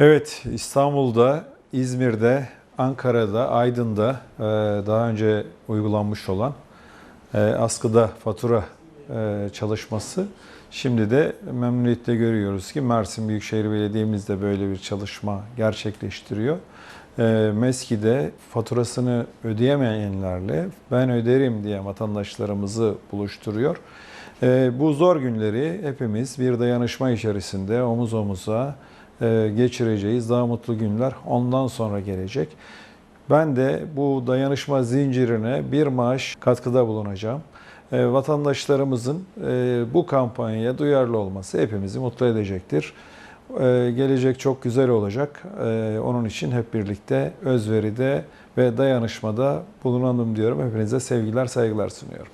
Evet, İstanbul'da, İzmir'de, Ankara'da, Aydın'da e, daha önce uygulanmış olan e, askıda fatura e, çalışması şimdi de memnuniyetle görüyoruz ki Mersin Büyükşehir Belediye'miz de böyle bir çalışma gerçekleştiriyor. MESKİ'de faturasını ödeyemeyenlerle ben öderim diye vatandaşlarımızı buluşturuyor. Bu zor günleri hepimiz bir dayanışma içerisinde omuz omuza geçireceğiz. Daha mutlu günler ondan sonra gelecek. Ben de bu dayanışma zincirine bir maaş katkıda bulunacağım. E, Vatandaşlarımızın e, bu kampanyaya duyarlı olması hepimizi mutlu edecektir. E, Gelecek çok güzel olacak. E, Onun için hep birlikte özveride ve dayanışmada bulunalım diyorum. Hepinize sevgiler, saygılar sunuyorum.